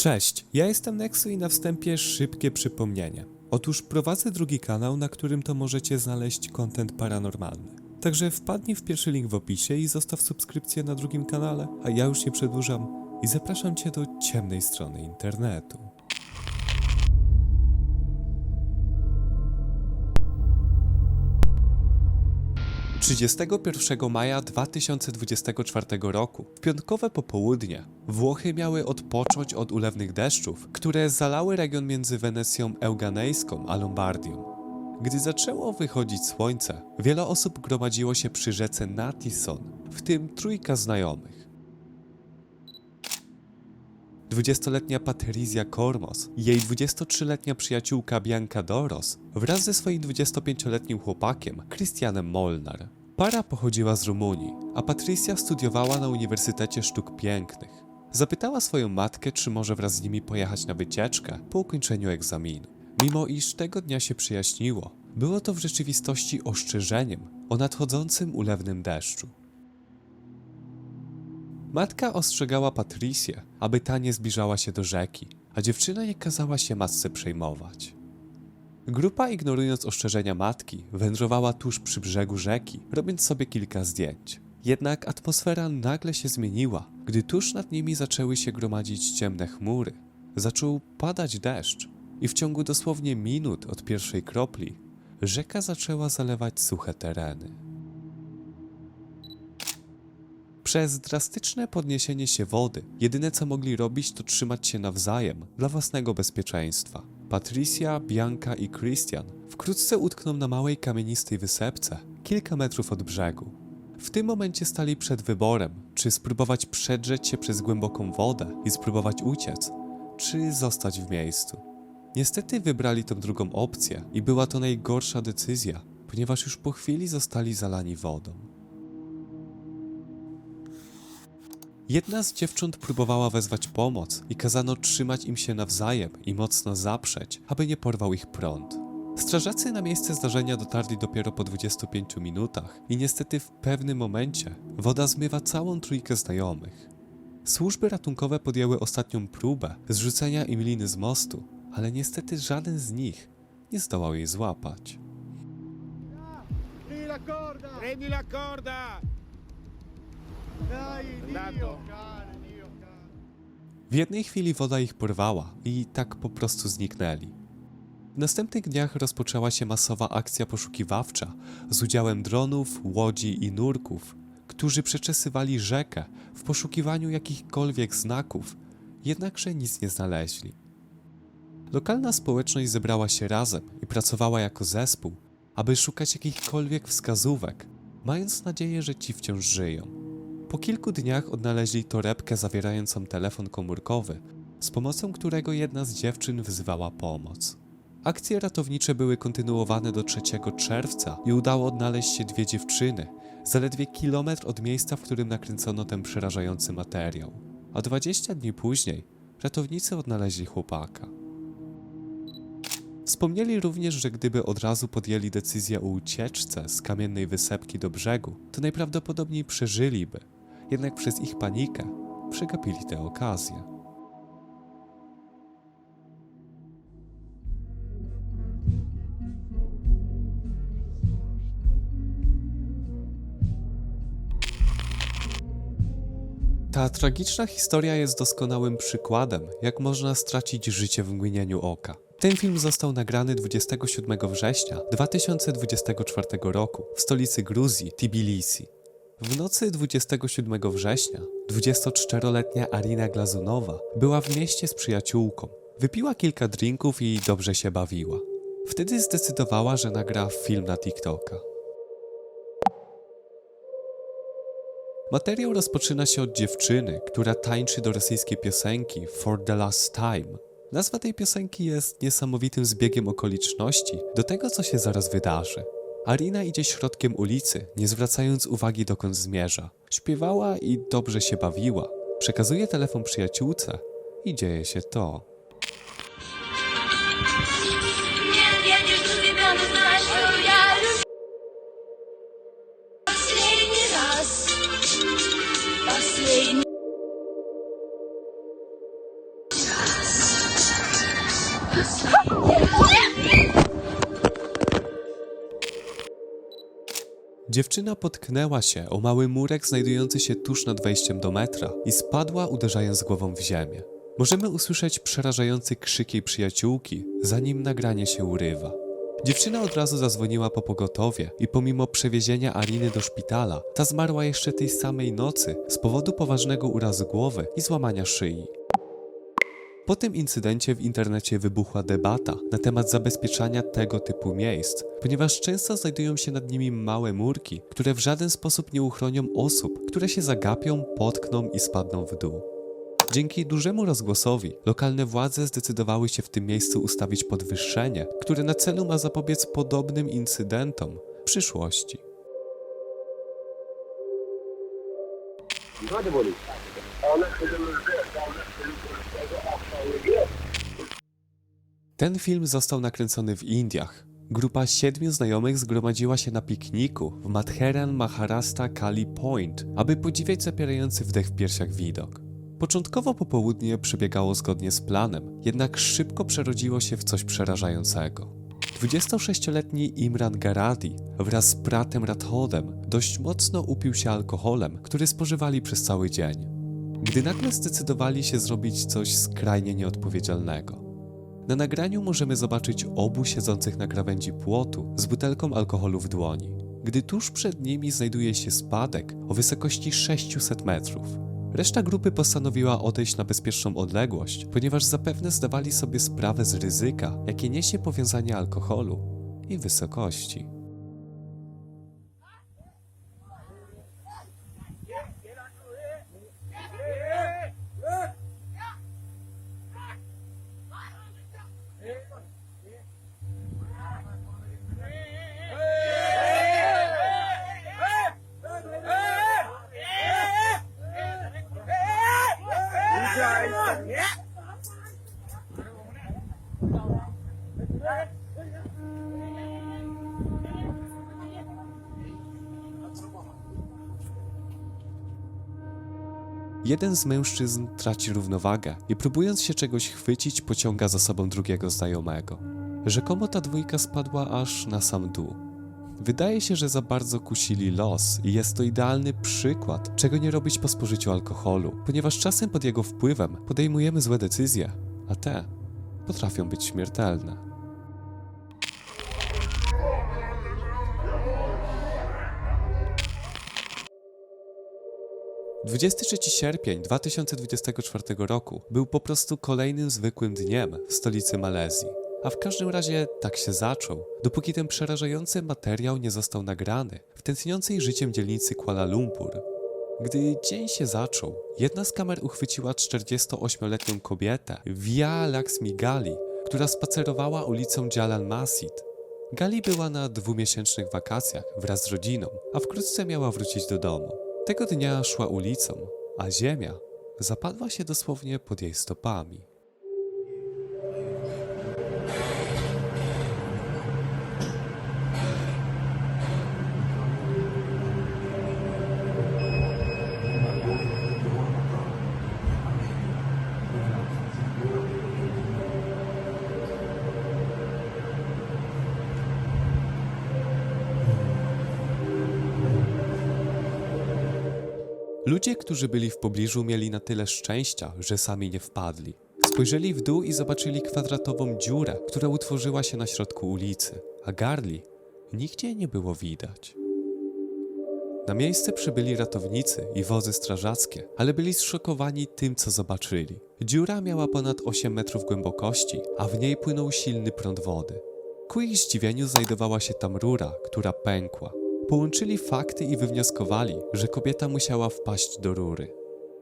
Cześć, ja jestem Nexu i na wstępie szybkie przypomnienie. Otóż prowadzę drugi kanał, na którym to możecie znaleźć content paranormalny. Także wpadnij w pierwszy link w opisie i zostaw subskrypcję na drugim kanale, a ja już nie przedłużam i zapraszam Cię do ciemnej strony internetu. 31 maja 2024 roku, w piątkowe popołudnie, Włochy miały odpocząć od ulewnych deszczów, które zalały region między Wenecją Euganejską a Lombardią. Gdy zaczęło wychodzić słońce, wiele osób gromadziło się przy rzece Natison, w tym trójka znajomych. 20-letnia Patryzja Kormos i jej 23-letnia przyjaciółka Bianca Doros wraz ze swoim 25-letnim chłopakiem Christianem Molnar. Para pochodziła z Rumunii, a Patrycja studiowała na Uniwersytecie Sztuk Pięknych. Zapytała swoją matkę, czy może wraz z nimi pojechać na wycieczkę po ukończeniu egzaminu. Mimo iż tego dnia się przyjaśniło, było to w rzeczywistości ostrzeżeniem o nadchodzącym ulewnym deszczu. Matka ostrzegała Patricję, aby ta nie zbliżała się do rzeki, a dziewczyna nie kazała się matce przejmować. Grupa, ignorując ostrzeżenia matki, wędrowała tuż przy brzegu rzeki, robiąc sobie kilka zdjęć. Jednak atmosfera nagle się zmieniła, gdy tuż nad nimi zaczęły się gromadzić ciemne chmury. Zaczął padać deszcz i w ciągu dosłownie minut od pierwszej kropli rzeka zaczęła zalewać suche tereny. Przez drastyczne podniesienie się wody, jedyne co mogli robić to trzymać się nawzajem dla własnego bezpieczeństwa. Patricia, Bianca i Christian wkrótce utkną na małej kamienistej wysepce, kilka metrów od brzegu. W tym momencie stali przed wyborem, czy spróbować przedrzeć się przez głęboką wodę i spróbować uciec, czy zostać w miejscu. Niestety wybrali tą drugą opcję i była to najgorsza decyzja, ponieważ już po chwili zostali zalani wodą. Jedna z dziewcząt próbowała wezwać pomoc i kazano trzymać im się nawzajem i mocno zaprzeć, aby nie porwał ich prąd. Strażacy na miejsce zdarzenia dotarli dopiero po 25 minutach i niestety w pewnym momencie woda zmywa całą trójkę znajomych. Służby ratunkowe podjęły ostatnią próbę zrzucenia im liny z mostu, ale niestety żaden z nich nie zdołał jej złapać. Prendi la corda! Cane. W jednej chwili woda ich porwała i tak po prostu zniknęli. W następnych dniach rozpoczęła się masowa akcja poszukiwawcza z udziałem dronów, łodzi i nurków, którzy przeczesywali rzekę w poszukiwaniu jakichkolwiek znaków, jednakże nic nie znaleźli. Lokalna społeczność zebrała się razem i pracowała jako zespół, aby szukać jakichkolwiek wskazówek, mając nadzieję, że ci wciąż żyją. Po kilku dniach odnaleźli torebkę zawierającą telefon komórkowy, z pomocą którego jedna z dziewczyn wzywała pomoc. Akcje ratownicze były kontynuowane do 3 czerwca i udało odnaleźć się dwie dziewczyny, zaledwie kilometr od miejsca, w którym nakręcono ten przerażający materiał. A 20 dni później ratownicy odnaleźli chłopaka. Wspomnieli również, że gdyby od razu podjęli decyzję o ucieczce z kamiennej wysepki do brzegu, to najprawdopodobniej przeżyliby, jednak przez ich panikę przegapili tę okazję. Ta tragiczna historia jest doskonałym przykładem, jak można stracić życie w mgnieniu oka. Ten film został nagrany 27 września 2024 roku w stolicy Gruzji, Tbilisi. W nocy 27 września 24-letnia Arina Glazunowa była w mieście z przyjaciółką. Wypiła kilka drinków i dobrze się bawiła. Wtedy zdecydowała, że nagra film na TikToka. Materiał rozpoczyna się od dziewczyny, która tańczy do rosyjskiej piosenki For the Last Time. Nazwa tej piosenki jest niesamowitym zbiegiem okoliczności do tego, co się zaraz wydarzy. Arina idzie środkiem ulicy, nie zwracając uwagi dokąd zmierza. Śpiewała i dobrze się bawiła. Przekazuje telefon przyjaciółce i dzieje się to. Dziewczyna potknęła się o mały murek znajdujący się tuż nad wejściem do metra i spadła, uderzając głową w ziemię. Możemy usłyszeć przerażający krzyk jej przyjaciółki, zanim nagranie się urywa. Dziewczyna od razu zadzwoniła po pogotowie i pomimo przewiezienia Aliny do szpitala, ta zmarła jeszcze tej samej nocy z powodu poważnego urazu głowy i złamania szyi. Po tym incydencie w internecie wybuchła debata na temat zabezpieczania tego typu miejsc, ponieważ często znajdują się nad nimi małe murki, które w żaden sposób nie uchronią osób, które się zagapią, potkną i spadną w dół. Dzięki dużemu rozgłosowi lokalne władze zdecydowały się w tym miejscu ustawić podwyższenie, które na celu ma zapobiec podobnym incydentom w przyszłości. Hadi bunu. Ten film został nakręcony w Indiach. Grupa siedmiu znajomych zgromadziła się na pikniku w Madheran Maharashtra Kali Point, aby podziwiać zapierający wdech w piersiach widok. Początkowo popołudnie przebiegało zgodnie z planem, jednak szybko przerodziło się w coś przerażającego. 26-letni Imran Garadi wraz z bratem Rathodem dość mocno upił się alkoholem, który spożywali przez cały dzień. Gdy nagle zdecydowali się zrobić coś skrajnie nieodpowiedzialnego. Na nagraniu możemy zobaczyć obu siedzących na krawędzi płotu z butelką alkoholu w dłoni, gdy tuż przed nimi znajduje się spadek o wysokości 600 metrów. Reszta grupy postanowiła odejść na bezpieczną odległość, ponieważ zapewne zdawali sobie sprawę z ryzyka, jakie niesie powiązanie alkoholu i wysokości. Jeden z mężczyzn traci równowagę i próbując się czegoś chwycić, pociąga za sobą drugiego znajomego. Rzekomo ta dwójka spadła aż na sam dół. Wydaje się, że za bardzo kusili los i jest to idealny przykład, czego nie robić po spożyciu alkoholu, ponieważ czasem pod jego wpływem podejmujemy złe decyzje, a te potrafią być śmiertelne. 23 sierpień 2024 roku był po prostu kolejnym zwykłym dniem w stolicy Malezji. A w każdym razie tak się zaczął, dopóki ten przerażający materiał nie został nagrany w tętniącej życiem dzielnicy Kuala Lumpur. Gdy dzień się zaczął, jedna z kamer uchwyciła 48-letnią kobietę, Via Laxmi Gali, która spacerowała ulicą Jalan Masjid. Gali była na dwumiesięcznych wakacjach wraz z rodziną, a wkrótce miała wrócić do domu. Tego dnia szła ulicą, a ziemia zapadła się dosłownie pod jej stopami. Ludzie, którzy byli w pobliżu, mieli na tyle szczęścia, że sami nie wpadli. Spojrzeli w dół i zobaczyli kwadratową dziurę, która utworzyła się na środku ulicy, a Garli nigdzie nie było widać. Na miejsce przybyli ratownicy i wozy strażackie, ale byli zszokowani tym, co zobaczyli. Dziura miała ponad 8 metrów głębokości, a w niej płynął silny prąd wody. Ku ich zdziwieniu znajdowała się tam rura, która pękła. Połączyli fakty i wywnioskowali, że kobieta musiała wpaść do rury.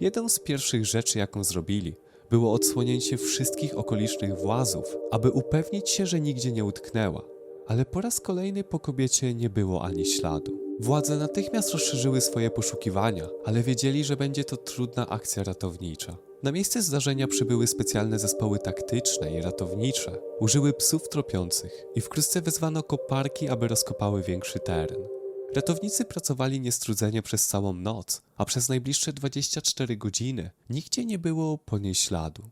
Jedną z pierwszych rzeczy, jaką zrobili, było odsłonięcie wszystkich okolicznych włazów, aby upewnić się, że nigdzie nie utknęła. Ale po raz kolejny po kobiecie nie było ani śladu. Władze natychmiast rozszerzyły swoje poszukiwania, ale wiedzieli, że będzie to trudna akcja ratownicza. Na miejsce zdarzenia przybyły specjalne zespoły taktyczne i ratownicze, użyły psów tropiących i wkrótce wezwano koparki, aby rozkopały większy teren. Ratownicy pracowali niestrudzenie przez całą noc, a przez najbliższe 24 godziny nigdzie nie było po niej śladu.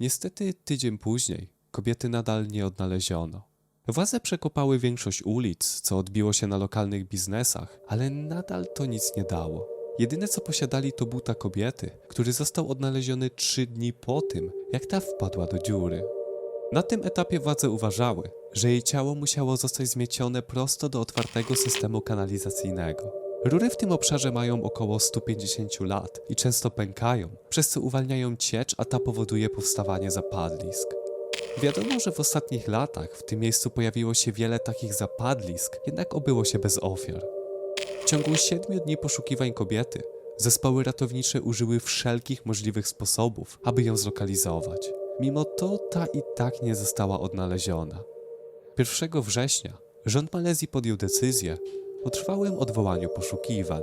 Niestety tydzień później kobiety nadal nie odnaleziono. Władze przekopały większość ulic, co odbiło się na lokalnych biznesach, ale nadal to nic nie dało. Jedyne co posiadali to buta kobiety, który został odnaleziony trzy dni po tym, jak ta wpadła do dziury. Na tym etapie władze uważały, że jej ciało musiało zostać zmiecione prosto do otwartego systemu kanalizacyjnego. Rury w tym obszarze mają około 150 lat i często pękają, przez co uwalniają ciecz, a ta powoduje powstawanie zapadlisk. Wiadomo, że w ostatnich latach w tym miejscu pojawiło się wiele takich zapadlisk, jednak obyło się bez ofiar. W ciągu siedmiu dni poszukiwań kobiety, zespoły ratownicze użyły wszelkich możliwych sposobów, aby ją zlokalizować. Mimo to ta i tak nie została odnaleziona. 1 września rząd Malezji podjął decyzję o trwałym odwołaniu poszukiwań.